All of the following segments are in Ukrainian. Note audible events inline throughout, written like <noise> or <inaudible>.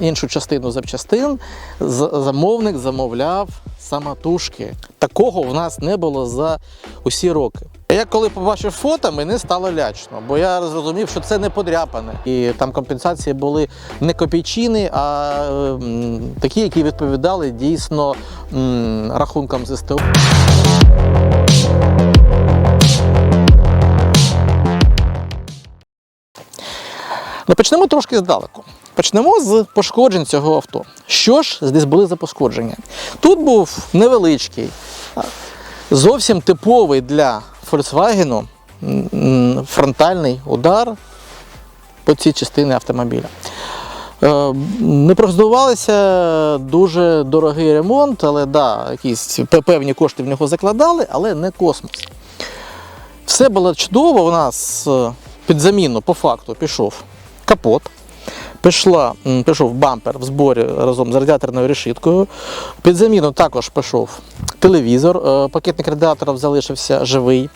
іншу частину запчастин замовник замовляв самотужки. Такого в нас не було за усі роки. Я коли побачив фото, мені стало лячно, бо я зрозумів, що це не подряпане. І там компенсації були не копійчини, а м, такі, які відповідали дійсно м, рахункам з СТО. Ну, почнемо трошки здалеку. Почнемо з пошкоджень цього авто. Що ж здесь були за пошкодження? Тут був невеличкий, зовсім типовий для Volkswagen фронтальний удар по цій частині автомобіля. Е, Не проздувалися дуже дорогий ремонт, але да, якісь певні кошти в нього закладали, але не космос. Все було чудово. У нас е, під заміну по факту пішов капот. Пішла, пішов бампер в зборі разом з радіаторною решіткою. Під заміну також пішов телевізор, е, пакетник радіаторів залишився живий.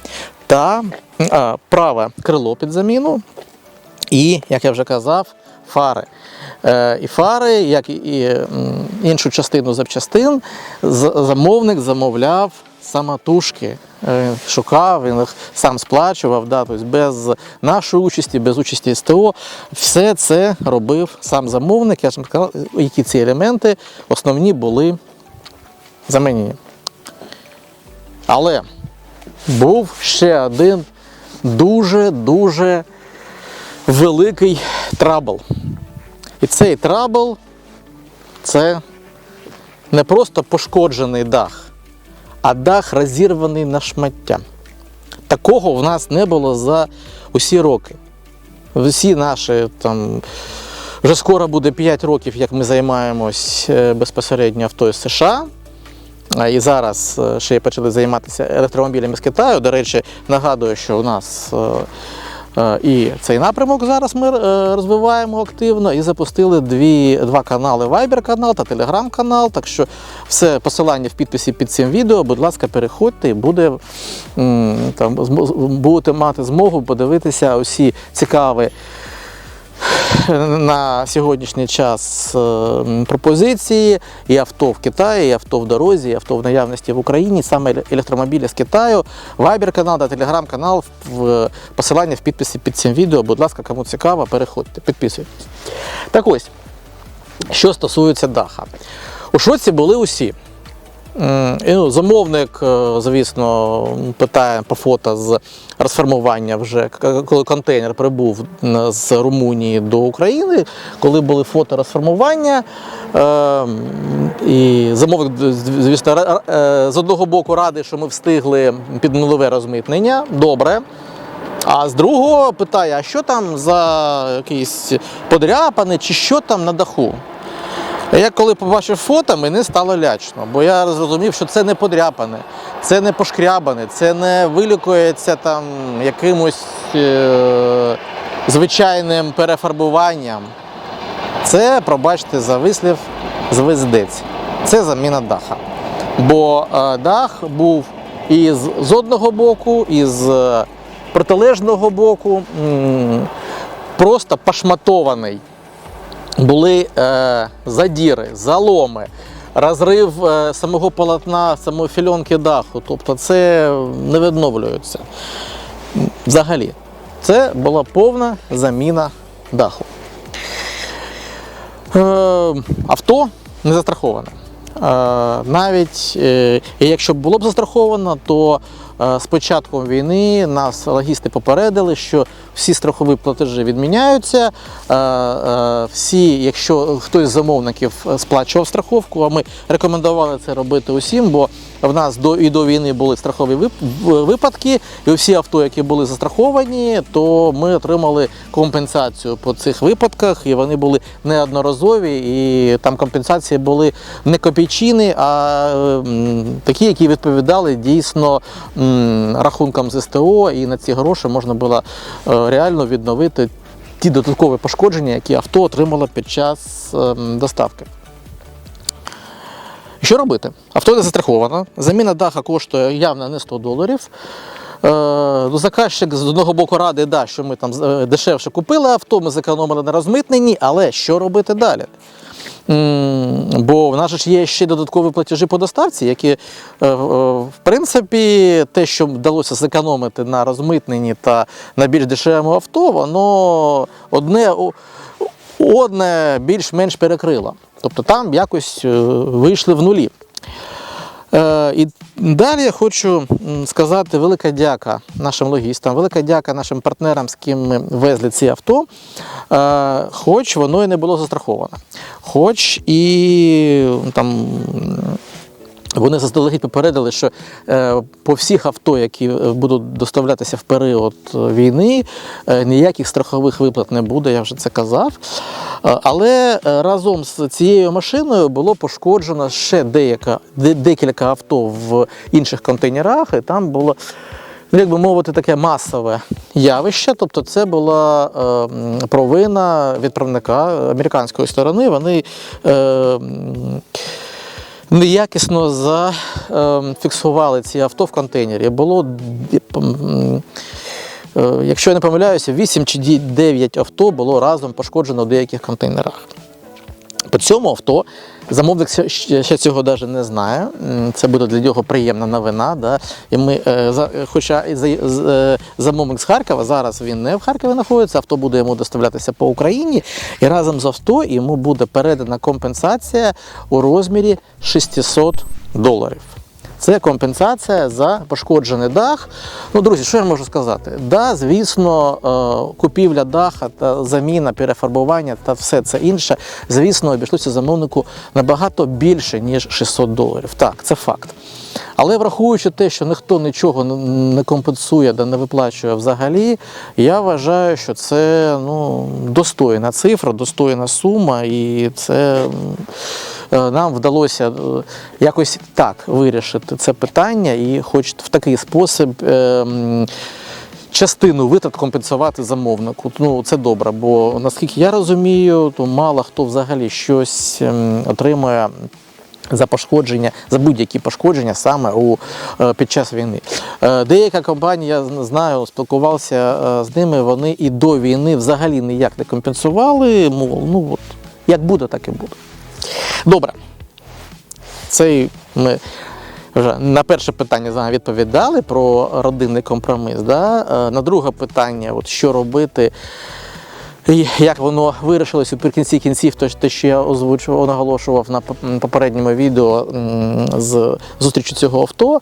Та праве крило під заміну. І, як я вже казав, фари. Е, і фари, як і іншу частину запчастин, замовник замовляв самотужки. Е, Шукав, він їх сам сплачував, да, тобто без нашої участі, без участі СТО. Все це робив сам замовник. Я ж сказав, які ці елементи основні були замінені. Але був ще один дуже-дуже великий трабл. І цей трабл це не просто пошкоджений дах, а дах розірваний на шмаття. Такого в нас не було за усі роки. Всі наші там. Вже скоро буде 5 років, як ми займаємось е, безпосередньо авто із США. І зараз е, ще почали займатися електромобілями з Китаю. До речі, нагадую, що у нас е, і цей напрямок зараз ми е, розвиваємо активно і запустили дві, два канали Viber канал та Telegram канал. Так що все посилання в підписі під цим відео. Будь ласка, переходьте і буде там будете мати змогу подивитися усі цікаві <laughs> на сьогоднішній час е, пропозиції і авто в Китаї, і авто в дорозі, і авто в наявності в Україні, саме електромобілі з Китаю, Viber канал та Telegram канал в посилання в підписі під цим відео. Будь ласка, кому цікаво, переходьте, підписуйтесь. Так ось, що стосується даха. У шоці були усі. М, і, ну, Замовник, е, звісно, питає по фото з розформування вже, коли контейнер прибув з Румунії до України, коли були фото розформування. е, І замовник, звісно, е, з одного боку радий, що ми встигли під нулове розмитнення. Добре. А з другого питає, а що там за якісь подряпини, чи що там на даху? Я коли побачив фото, мені стало лячно, бо я зрозумів, що це не подряпане, це не пошкрябане, це не вилікується там якимось е- звичайним перефарбуванням. Це, пробачте, за вислів, звездець. Це заміна даха. Бо е, дах був і з, одного боку, і з е, протилежного боку м, просто пошматований були е, задіри, заломи, розрив е, самого полотна, самої фільонки даху. Тобто це не відновлюється. Взагалі, це була повна заміна даху. Е, авто не застраховане. Е, навіть е, якщо було б застраховано, то е, з початком війни нас логісти попередили, що всі страхові платежі відміняються. е, е, Всі, якщо хтось з замовників сплачував страховку, а ми рекомендували це робити усім, бо в нас до і до війни були страхові випадки, і всі авто, які були застраховані, то ми отримали компенсацію по цих випадках, і вони були неодноразові, і там компенсації були не копійчини, а такі, які відповідали дійсно рахункам з СТО, і на ці гроші можна було е, реально відновити ті додаткові пошкодження, які авто отримало під час ем, доставки. Що робити? Авто не застраховано, заміна даха коштує явно не 100 доларів. Е, ну, заказчик з одного боку радий, да, що ми там е, дешевше купили авто, ми зекономили на розмитненні, але що робити далі? Бо в нас ж є ще додаткові платежі по доставці, які, е, е, в принципі, те, що вдалося зекономити на розмитненні та на більш дешевому авто, воно одне одне більш-менш перекрило. Тобто там якось е, вийшли в нулі. Е, І далі я хочу сказати велика дяка нашим логістам, велика дяка нашим партнерам, з ким ми везли ці авто, е, хоч воно і не було застраховане. Хоч і там. Вони заздалегідь попередили, що е, по всіх авто, які е, будуть доставлятися в період е, війни, ніяких страхових виплат не буде, я вже це казав. Але разом з цією машиною було пошкоджено ще деяка, де- декілька авто в інших контейнерах, і там було. ну, Як би мовити, таке масове явище, тобто це була е, провина відправника американської сторони. Вони е, неякісно зафіксували ці авто в контейнері. Було, е, якщо я не помиляюся, 8 чи 9 авто було разом пошкоджено в деяких контейнерах. По цьому авто замовник ще- цього навіть не знає. Це буде для нього приємна новина. Да? І ми, е, хоча е, замовник з Харкова, зараз він не в Харкові знаходиться, авто буде йому доставлятися по Україні, і разом з авто йому буде передана компенсація у розмірі 600 доларів. Це компенсація за пошкоджений дах. Ну, друзі, що я можу сказати? Да, звісно, е, купівля даха та заміна, перефарбування та все це інше, звісно, обійшлося замовнику набагато більше, ніж 600 доларів. Так, це факт. Але враховуючи те, що ніхто нічого не- компенсує да не виплачує взагалі, я вважаю, що це ну, достойна цифра, достойна сума, і це нам вдалося е, якось так вирішити це питання, і хоч в такий спосіб. е, Частину витрат компенсувати замовнику. Ну це добре, бо наскільки я розумію, то мало хто взагалі щось ем, отримує за пошкодження, за будь-які пошкодження саме у, е, під час війни. Е, Деяка компанія, я знаю, спілкувався е, з ними, вони і до війни взагалі ніяк не компенсували. Мов, ну от, як буде, так і буде. Добре. Це ми вже на перше питання відповідали про родинний компроміс. Да? Е, На друге питання, от що робити. І як воно вирішилось у кінці кінців, то те, що я озвучував, наголошував на попередньому відео з зустрічі цього авто,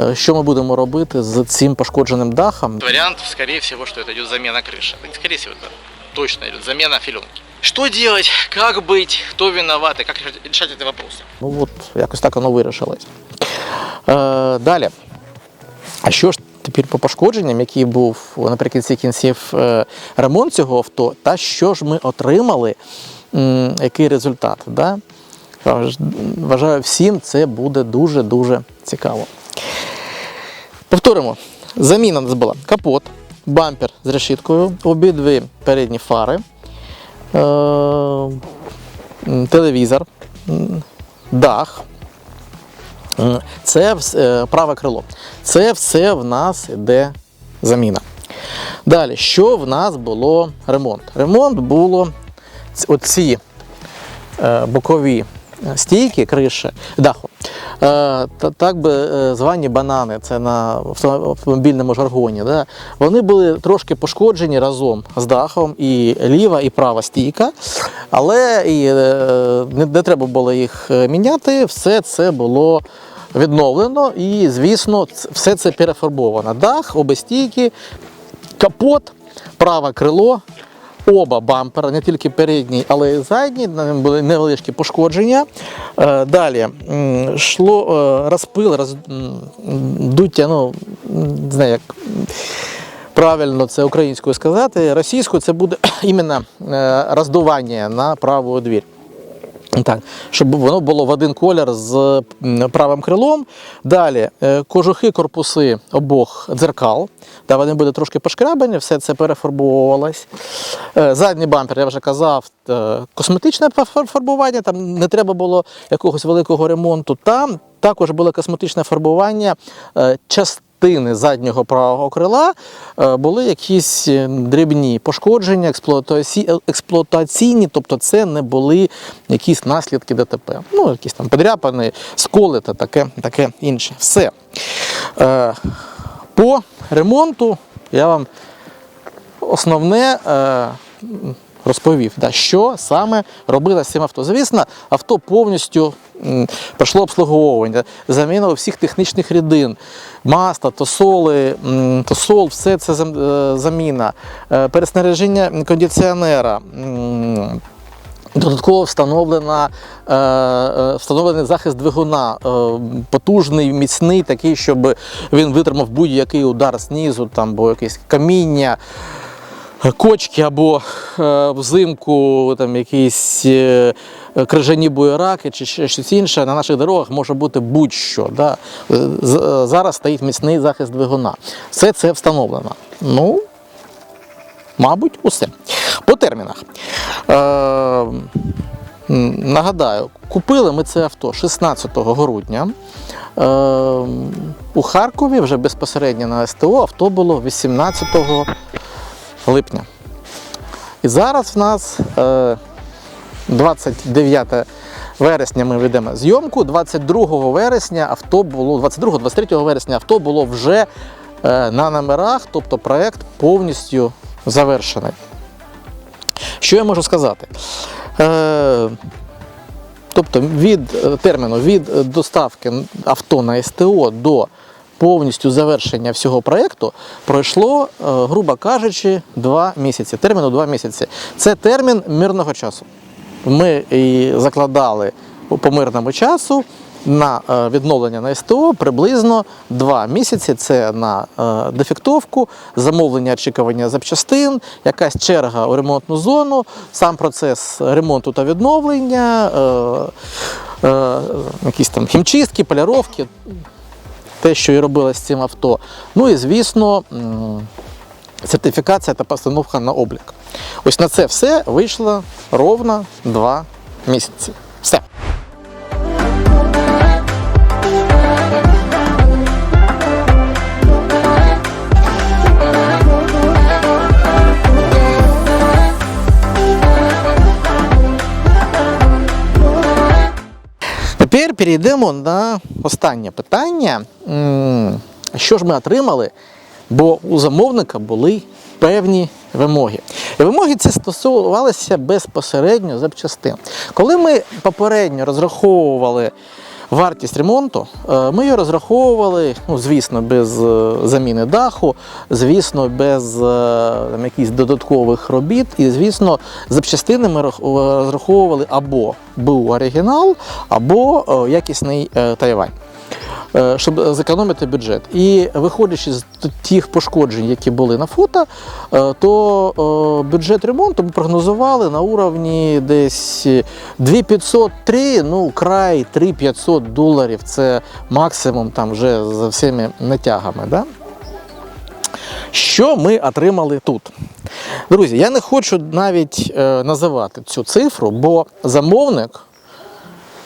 е, що ми будемо робити з цим пошкодженим дахом. Варіант, всего, що це йде заміна криші. Скорее всего, це точно йде заміна філенки. Що делать, как быть, хто виноват, і як решать ці вопроси? Ну от, якось так воно вирішилось. Е, далі. А що ж тепер по пошкодженням, який був наприкінці кінців е, ремонт цього авто, та що ж ми отримали, який результат? Да? Вважаю, всім це буде дуже-дуже цікаво. Повторимо: заміна у нас була капот, бампер з решіткою, обидві передні фари, телевізор, дах. Це вс- е, праве крило. Це все в нас йде заміна. Далі, що в нас було ремонт? Ремонт було оці е, бокові стійки, криші, даху. Е, та, так би е, звані банани, це на автомобільному жаргоні. Да? Вони були трошки пошкоджені разом з дахом, і ліва, і права стійка, але і, е, не, треба було їх міняти, все це було відновлено і, звісно, все це перефарбовано. Дах, обе стійки, капот, праве крило, оба бампера, не тільки передній, але й задній, на ним були невеличкі пошкодження. Е, Далі йшло е, розпил, роздуття, ну, не знаю, як правильно це українською сказати. Російською це буде <clears throat> іменно е, роздування на праву двір. Так, щоб воно було в один колір з правим крилом. Далі е, кожухи, корпуси обох дзеркал. Та вони були трошки пошкрябані, все це перефарбовувалось. Е, Задній бампер, я вже казав, е, косметичне фарбування, там не треба було якогось великого ремонту. Там також було косметичне фарбування е, частини заднього правого крила е, були якісь е, дрібні пошкодження, експлуатаційні, тобто це не були якісь наслідки ДТП. Ну, якісь там подряпини, сколи та таке, таке інше. Все. Е, По ремонту я вам основне е, розповів, да, що саме робилося з цим авто. Звісно, авто повністю м, пройшло обслуговування, заміна всіх технічних рідин, масло, тосоли, м, тосол, все це е, заміна, е, переснаряження кондиціонера. м, Додатково встановлена, е, встановлений захист двигуна, потужний, міцний, такий, щоб він витримав будь-який удар знизу, там, або якесь каміння, кочки, або е, взимку там, якісь е, крижані буєраки чи щось інше. На наших дорогах може бути будь-що. Да? Е, Зараз стоїть міцний захист двигуна. Все це встановлено. Ну, Мабуть, усе. По термінах. Нагадаю, купили ми це авто 16 грудня. У Харкові вже безпосередньо на СТО авто було 18 липня. І зараз в нас е, 29 вересня ми ведемо зйомку. 22 вересня авто було 22-23 вересня авто було вже е, на номерах, тобто проект повністю завершений. Що я можу сказати? Е, тобто від е, терміну від е, доставки авто на СТО до повністю завершення всього проєкту пройшло, е, грубо кажучи, два місяці. Терміну два місяці. Це термін мирного часу. Ми і закладали по мирному часу на е, відновлення на СТО приблизно два місяці. Це на е, дефектовку, замовлення очікування запчастин, якась черга у ремонтну зону, сам процес ремонту та відновлення, якісь там хімчистки, поляровки, те, що і робилось з цим авто. Ну і звісно. Сертифікація та постановка на облік. Ось на це все вийшло ровно два місяці. Все. Перейдемо на останнє питання. Що ж ми отримали? Бо у замовника були певні вимоги. І вимоги ці стосувалися безпосередньо запчастин. Коли ми попередньо розраховували вартість ремонту, е, ми її розраховували, ну, звісно, без е, заміни даху, звісно, без е, там, якихось додаткових робіт. І, звісно, запчастини ми розраховували або був оригінал, або якісний Тайвань щоб зекономити бюджет. І виходячи з тих пошкоджень, які були на фото, е, то е, бюджет ремонту ми прогнозували на уровні десь 2500-3, ну край 3500 доларів. Це максимум там вже за всіми натягами. Да? Що ми отримали тут? Друзі, я не хочу навіть е, називати цю цифру, бо замовник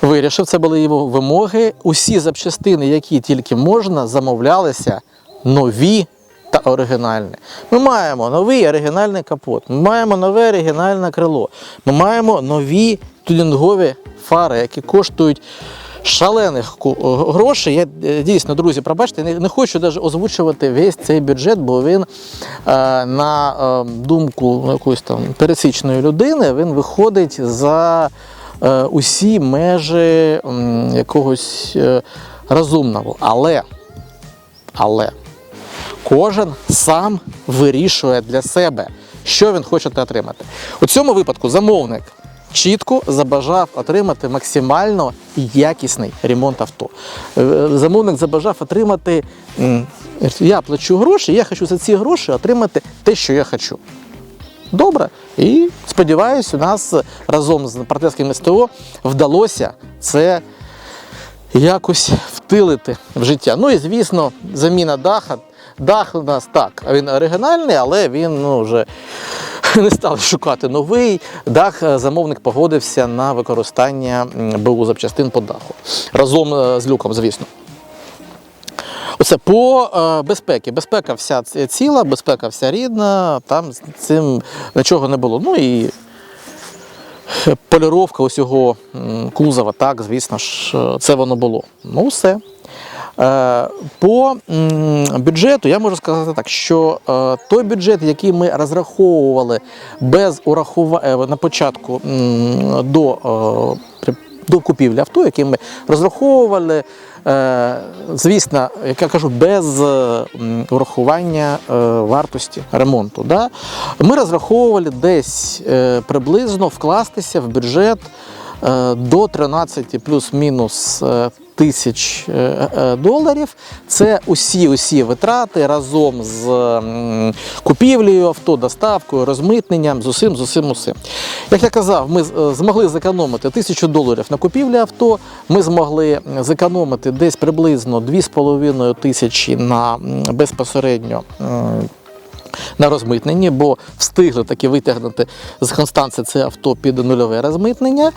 вирішив, це були його вимоги. Усі запчастини, які тільки можна, замовлялися нові та оригінальні. Ми маємо новий оригінальний капот, ми маємо нове оригінальне крило, ми маємо нові тюнінгові фари, які коштують. Шалених грошей. Я е, дійсно, друзі, пробачте, не, не хочу навіть озвучувати весь цей бюджет, бо він е, на е, думку якоїсь там пересічної людини він виходить за усі межі якогось е, розумного. Але, але кожен сам вирішує для себе, що він хоче отримати. У цьому випадку замовник чітко забажав отримати максимально якісний ремонт авто. Е, Замовник забажав отримати. Я плачу гроші, я хочу за ці гроші отримати те, що я хочу. Добре. І сподіваюся, у нас разом з партнерським СТО вдалося це якось втилити в життя. Ну і звісно, заміна даха. Дах у нас так, він оригінальний, але він ну, вже <laughs> не став шукати новий. Дах е, замовник погодився на використання БУ запчастин по даху. Разом е, з люком, звісно. Оце по е, безпеці. Безпека вся ціла, безпека вся рідна, там з цим нічого не було. Ну і поліровка усього кузова, так, звісно ж, е, це воно було. Ну, все. Е, По бюджету я можу сказати так, що е, той бюджет, який ми розраховували без урахування на початку до, е, до купівлі авто, який ми розраховували, е, звісно, як я кажу, без е, урахування е, вартості ремонту. Да? Ми розраховували десь е, приблизно вкластися в бюджет е, до 13 плюс-мінус е, тисяч е, е, доларів. Це усі усі витрати разом з купівлею авто, доставкою, розмитненням, з усім, з усім, усім. Як я казав, ми е, змогли зекономити тисячу доларів на купівлі авто. Ми змогли зекономити десь приблизно 2,5 тисячі на безпосередньо. На розмитненні, бо встигли таки витягнути з Констанції це авто під нульове розмитнення.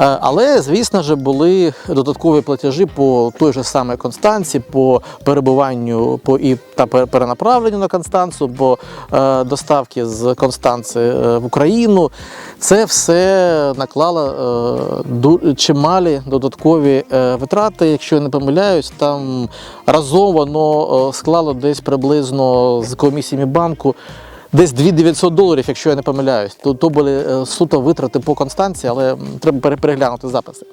Е, Але, звісно ж, були додаткові платежі по той же самій Констанції, по перебуванню по і та перенаправленню на Констанцію, по е, доставки з Констанції е, в Україну. Це все наклало чималі додаткові витрати. Якщо я не помиляюсь, там разом воно склало десь приблизно з комісіями банку. Десь 2900 доларів, якщо я не помиляюсь. То, то були е, суто витрати по Констанції, але треба переглянути записи.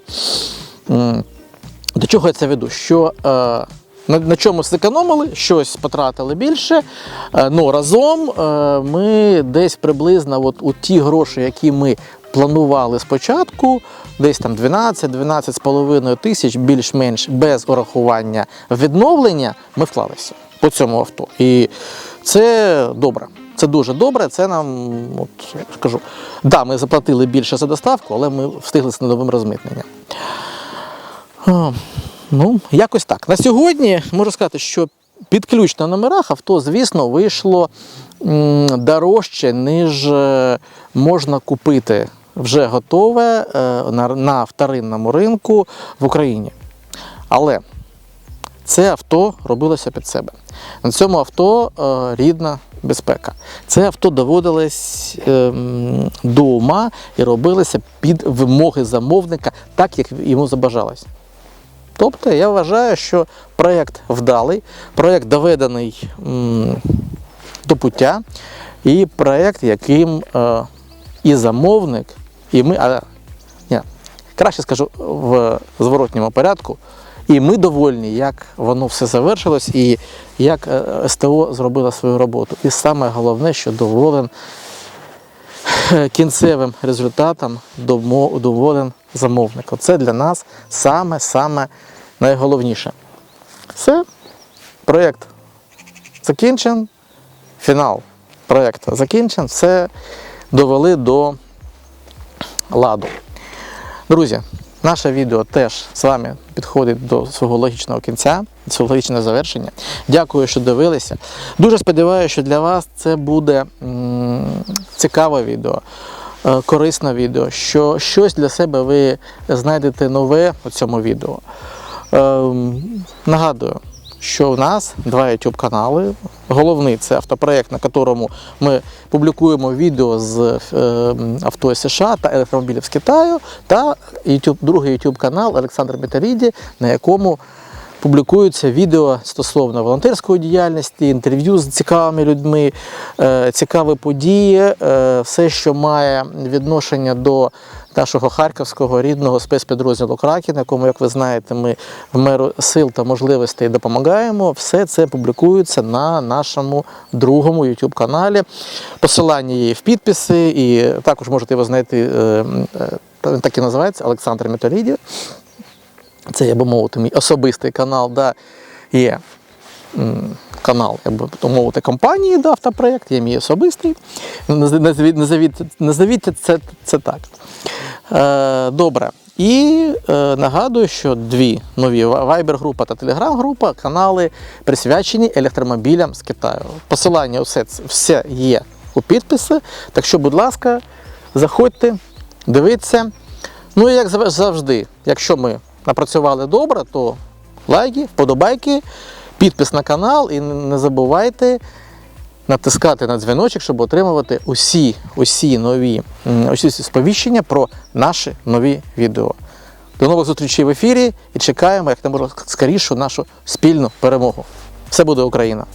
До чого я це веду? Що е, на, на чомусь зекономили, щось потратили більше. Е, ну, разом е, ми десь приблизно от, у ті гроші, які ми планували спочатку, десь там 12-12,5 тисяч, більш-менш без урахування відновлення, ми вклалися по цьому авто. І це добре. Це дуже добре. Це нам, от скажу, да, ми заплатили більше за доставку, але ми встигли з новим розмитненням. Ну, якось так. На сьогодні можу сказати, що під ключ на номерах авто, звісно, вийшло дорожче, ніж е, можна купити вже готове е, на вторинному ринку в Україні. Але це авто робилося під себе. На цьому авто е, рідна безпека. Це авто доводилось ем, до ума і робилося під вимоги замовника, так як йому забажалось. Тобто я вважаю, що проєкт вдалий, проєкт доведений до пуття, і проєкт, яким е, і замовник, і ми, а, ні, краще скажу в зворотньому порядку, і ми довольні, як воно все завершилось, і як е, СТО зробило свою роботу. І саме головне, що доволен е, кінцевим результатом доволен замовник. Це для нас саме-саме найголовніше. Все, проєкт закінчен, фінал проєкту закінчен, все довели до ладу. Друзі, наше відео теж з вами підходить до свого логічного кінця, свого логічного завершення. Дякую, що дивилися. Дуже сподіваюся, що для вас це буде цікаве відео. е, Корисне відео, що щось для себе ви знайдете нове у цьому відео. Ем, нагадую, що у нас два YouTube канали. Головний це автопроект, на якому ми публікуємо відео з е, авто США та електромобілів з Китаю, та YouTube, другий YouTube канал Олександр Металіді, на якому публікуються відео стосовно волонтерської діяльності, інтерв'ю з цікавими людьми, е, цікаві події, е, все, що має відношення до нашого харківського рідного спецпідрозділу Кракен, якому, як ви знаєте, ми в меру сил та можливостей допомагаємо. Все це публікується на нашому другому YouTube каналі. Посилання є в підписи, і також можете його знайти. е, е, Він так і називається Олександр Металіді. Це, я би мовити, мій особистий канал, да, є канал, я би мовити, компанії да, автопроєкт, є мій особистий. Назовіть, назовіть, назовіть це, це так. Е, добре. І е, нагадую, що дві нові Viber-група та Telegram-група канали присвячені електромобілям з Китаю. Посилання все, все є у підписі. Так що, будь ласка, заходьте, дивіться. Ну і як завжди, якщо ми напрацювали добре, то лайки, вподобайки, підпис на канал і не забувайте натискати на дзвіночок, щоб отримувати усі, усі нові усі сповіщення про наші нові відео. До нових зустрічей в ефірі і чекаємо як не можна скорішу нашу спільну перемогу. Все буде Україна!